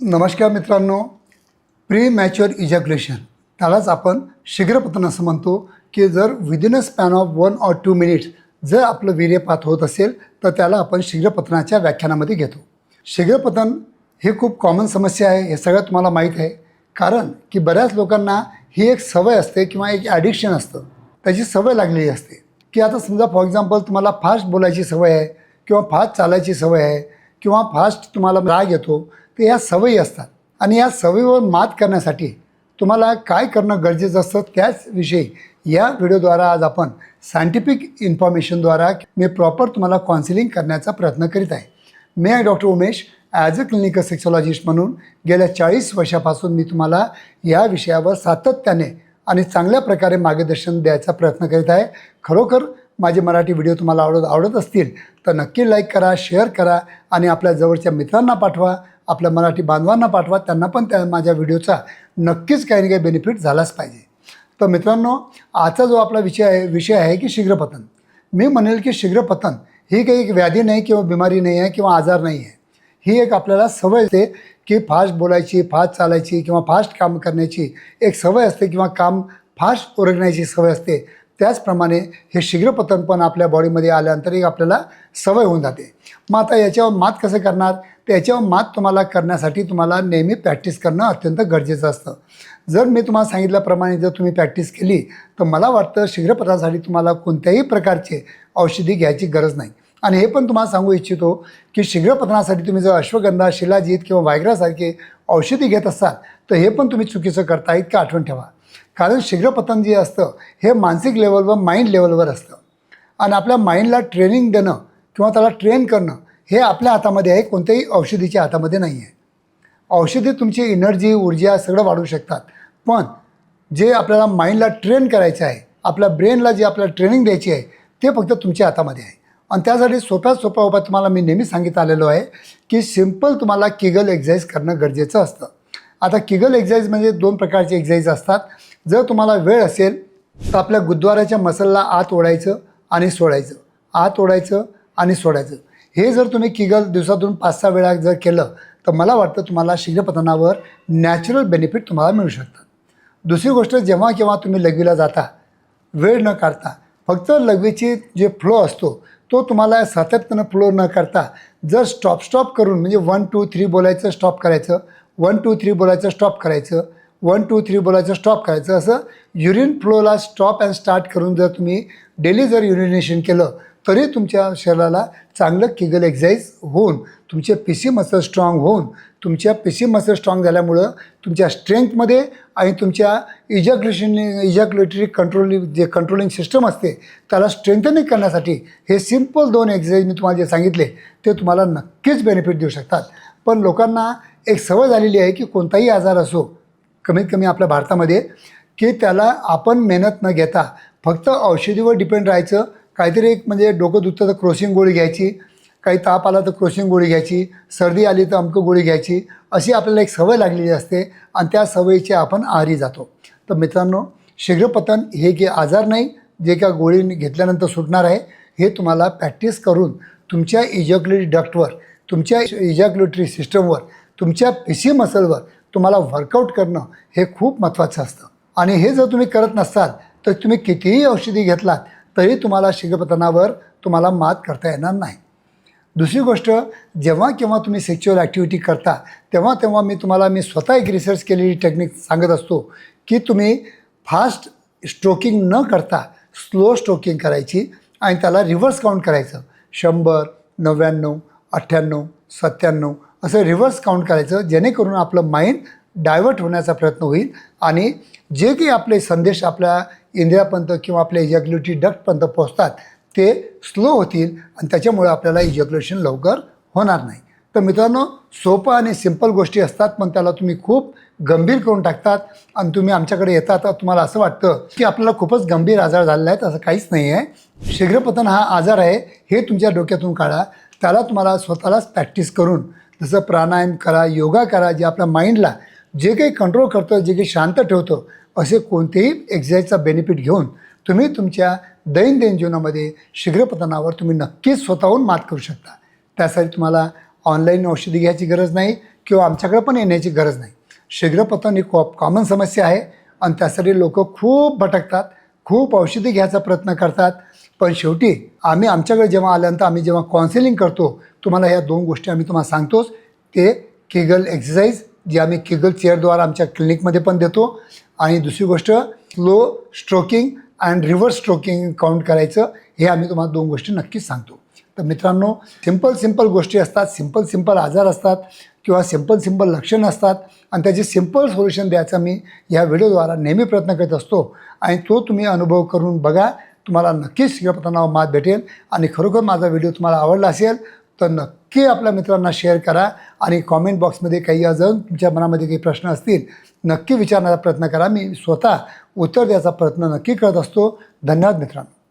नमस्कार मित्रांनो pre mature ejaculation त्यालाच आपण शीघ्रपतन असं म्हणतो की जर within a span of one or two minutes जर आपलं वीर्यपात होत असेल तर त्याला आपण शीघ्रपतनाच्या व्याख्यानामध्ये घेतो. शीघ्रपतन ही खूप कॉमन समस्या आहे हे सगळं तुम्हाला माहीत आहे. कारण की बऱ्याच लोकांना ही एक सवय असते किंवा एक ॲडिक्शन असतं. त्याची सवय लागलेली असते. की आता समजा फॉर एक्झाम्पल तुम्हाला फास्ट बोलायची सवय आहे किंवा फास्ट चालायची सवय आहे किंवा फास्ट तुम्हाला राग येतो तर या सवयी असतात. आणि या सवयीवर मात करण्यासाठी तुम्हाला काय करणं गरजेचं असतं त्याच विषयी या व्हिडिओद्वारा आज आपण सायंटिफिक इन्फॉर्मेशनद्वारा मी प्रॉपर तुम्हाला काउन्सिलिंग करण्याचा प्रयत्न करीत आहे. मी आहे doctor Umesh as a clinical sexologist म्हणून गेल्या चाळीस वर्षापासून मी तुम्हाला या विषयावर सातत्याने आणि चांगल्या प्रकारे मार्गदर्शन द्यायचा प्रयत्न करीत आहे. खरोखर माझे मराठी व्हिडिओ तुम्हाला आवडत आवडत असतील तर नक्की लाईक करा शेअर करा आणि आपल्या जवळच्या मित्रांना पाठवा. आपल्या मराठी बांधवांना पाठवा त्यांना पण त्या माझ्या व्हिडिओचा नक्कीच काही ना काही बेनिफिट झालाच पाहिजे. तर मित्रांनो आजचा जो आपला विषय आहे विषय आहे की शीघ्रपतन. मी म्हणेल की शीघ्रपतन ही काही एक व्याधी नाही किंवा बिमारी नाही आहे किंवा आजार नाही आहे. ही एक आपल्याला सवय असते की फास्ट बोलायची फास्ट चालायची किंवा फास्ट काम करण्याची एक सवय असते किंवा काम फास्ट ओरगण्याची सवय असते. त्याचप्रमाणे हे शीघ्रपतन पण आपल्या बॉडीमध्ये आल्यानंतर एक आपल्याला सवय होऊन जाते. मग आता याच्यावर मात कसं करणार? तर याच्यावर मात तुम्हाला करण्यासाठी तुम्हाला नेहमी प्रॅक्टिस करणं अत्यंत गरजेचं असतं. जर मी तुम्हाला सांगितल्याप्रमाणे जर तुम्ही प्रॅक्टिस केली तर मला वाटतं शीघ्रपतनासाठी तुम्हाला कोणत्याही प्रकारचे औषधी घ्यायची गरज नाही. आणि हे पण तुम्हाला सांगू इच्छितो की शीघ्रपतनासाठी तुम्ही जर अश्वगंधा शिलाजीत किंवा वायग्रासारखे औषधी घेत असाल तर हे पण तुम्ही चुकीचं करता इतकं आठवण ठेवा. कारण शीघ्रपतन जे असतं हे मानसिक लेवलवर माइंड लेवलवर असतं. आणि आपल्या माइंडला ट्रेनिंग देणं किंवा त्याला ट्रेन करणं हे आपल्या हातामध्ये आहे कोणत्याही औषधीच्या हातामध्ये नाही आहे औषधी तुमची एनर्जी ऊर्जा सगळं वाढवू शकतात. पण जे आपल्याला माइंडला ट्रेन करायचं आहे आपल्या ब्रेनला जे आपल्याला ट्रेनिंग द्यायची आहे ते फक्त तुमच्या हातामध्ये आहे. आणि त्यासाठी सोप्यात सोपा उपाय तुम्हाला मी नेहमी सांगित आलेलो आहे की सिंपल तुम्हाला किगल एक्झाईज करणं गरजेचं असतं. आता किगल एक्झाईज म्हणजे दोन प्रकारचे एक्झाईज असतात. जर तुम्हाला वेळ असेल तर आपल्या गुरुद्वाराच्या मसलला आत ओढायचं आणि सोडायचं. आत ओढायचं आणि सोडायचं. हे जर तुम्ही किगल दिवसातून पाच सहा वेळा जर केलं तर मला वाटतं तुम्हाला शीघ्रपतनावर नॅचरल बेनिफिट तुम्हाला मिळू शकतात दुसरी गोष्ट जेव्हा केव्हा तुम्ही लघवीला जाता वेळ न काढता फक्त लघवीची जे फ्लो असतो तो तुम्हाला सातत्यानं फ्लो न करता जर स्टॉप स्टॉप करून म्हणजे वन टू थ्री बोलायचं स्टॉप करायचं वन टू थ्री बोलायचं स्टॉप करायचं वन टू थ्री बोलायचं स्टॉप करायचं. असं युरिन फ्लोला स्टॉप अँड स्टार्ट करून जर तुम्ही डेली जर युरिनेशन केलं तरी तुमच्या शरीराला चांगलं किगल एक्झाईज होऊन तुमचे पी सी मसल स्ट्रॉंग होऊन तुमच्या पी सी मसल स्ट्रॉंग झाल्यामुळं तुमच्या स्ट्रेंथमध्ये आणि तुमच्या इजॅक्युलेशन इजॅक्युलेटरी कंट्रोल जे कंट्रोलिंग सिस्टम असते त्याला स्ट्रेंथनिंग करण्यासाठी हे सिंपल दोन एक्झरसाईज मी तुम्हाला जे सांगितले ते तुम्हाला नक्कीच बेनिफिट देऊ शकतात. पण लोकांना एक सवय झालेली आहे की कोणताही आजार असो कमीत कमी आपल्या भारतामध्ये की त्याला आपण मेहनत न घेता फक्त औषधीवर डिपेंड राहायचं. काहीतरी एक म्हणजे डोकं दुखतं तर क्रोसिंग गोळी घ्यायची. काही ताप आला तर क्रोसिंग गोळी घ्यायची. सर्दी आली तर अमकं गोळी घ्यायची. अशी आपल्याला एक सवय लागलेली असते आणि त्या सवयीचे आपण आहारी जातो. तर मित्रांनो शीघ्रपतन हे की आजार नाही जे का गोळी घेतल्यानंतर सुटणार आहे हे तुम्हाला प्रॅक्टिस करून तुमच्या इजॅक्युलेटरी डक्टवर तुमच्या इजॅक्युलेटरी सिस्टमवर तुमच्या पेशी मसलवर तुम्हाला वर्कआउट करणं हे खूप महत्त्वाचं असतं. आणि हे जर तुम्ही करत नसाल तर तुम्ही कितीही औषधी घेतलात तरी तुम्हाला शीघ्रपतनावर तुम्हाला मात करता येणार नाही. दुसरी गोष्ट जेव्हा केव्हा तुम्ही सेक्च्युअल ॲक्टिव्हिटी करता तेव्हा तेव्हा मी तुम्हाला मी स्वतः एक रिसर्च केलेली टेक्निक सांगत असतो की तुम्ही फास्ट स्ट्रोकिंग न करता स्लो स्ट्रोकिंग करायची आणि त्याला रिव्हर्स काउंट करायचं. शंभर नव्याण्णव अठ्ठ्याण्णव सत्त्याण्णव असं रिव्हर्स काउंट करायचं जेणेकरून आपलं माइंड डायवर्ट होण्याचा प्रयत्न होईल आणि जे काही आपले संदेश आपल्या इंद्रियापर्यंत किंवा आपल्या इजॅक्युलेटरी डक्टपर्यंत पोहोचतात ते स्लो होतील आणि त्याच्यामुळे आपल्याला इजॅक्युलेशन लवकर होणार नाही. तर मित्रांनो सोपं आणि सिंपल गोष्टी असतात पण त्याला तुम्ही खूप गंभीर करून टाकतात आणि तुम्ही आमच्याकडे येता तर तुम्हाला असं वाटतं की आपल्याला खूपच गंभीर आजार झालेला आहे असं काहीच नाही आहे. शीघ्रपतन हा आजार आहे हे तुमच्या डोक्यातून काढा. त्याला तुम्हाला स्वतःलाच प्रॅक्टिस करून जसं प्राणायाम करा योगा करा जे आपल्या माइंडला जे काही कंट्रोल करतं जे काही शांत ठेवतं असे कोणतेही एक्झरसाईजचा बेनिफिट घेऊन तुम्ही तुमच्या दैनंदिन जीवनामध्ये शीघ्रपतनावर तुम्ही नक्कीच स्वतःहून मात करू शकता. त्यासाठी तुम्हाला ऑनलाईन औषधी घ्यायची गरज नाही किंवा आमच्याकडे पण येण्याची गरज नाही. शीघ्रपतन ही खूप कॉमन समस्या आहे आणि त्यासाठी लोक खूप भटकतात खूप औषधी घ्यायचा प्रयत्न करतात. पण शेवटी आम्ही आमच्याकडे जेव्हा आल्यानंतर आम्ही जेव्हा काउन्सिलिंग करतो तुम्हाला ह्या दोन गोष्टी आम्ही तुम्हाला सांगतोच. ते किगल एक्सरसाइज जे आम्ही किगल चेअरद्वारा आमच्या क्लिनिकमध्ये पण देतो. आणि दुसरी गोष्ट slow stroking and reverse stroking count करायचं हे आम्ही तुम्हाला दोन गोष्टी नक्कीच सांगतो. तर मित्रांनो सिंपल सिंपल गोष्टी असतात सिंपल सिंपल आजार असतात किंवा सिंपल सिंपल लक्षणं असतात. आणि त्याचे सिंपल सोल्युशन द्यायचा मी या व्हिडिओद्वारा नेहमी प्रयत्न करत असतो. आणि तो तुम्ही अनुभव करून बघा. तुम्हाला नक्कीच शीघ्रपतनावर मात भेटेल आणि खरोखर माझा व्हिडिओ तुम्हाला आवडला असेल तर नक्की आपल्या मित्रांना शेअर करा आणि कॉमेंट बॉक्समध्ये काही अजून तुमच्या मनामध्ये काही प्रश्न असतील नक्की विचारण्याचा प्रयत्न करा. मी स्वतः उत्तर द्यायचा प्रयत्न नक्की करत असतो. धन्यवाद मित्रांनो.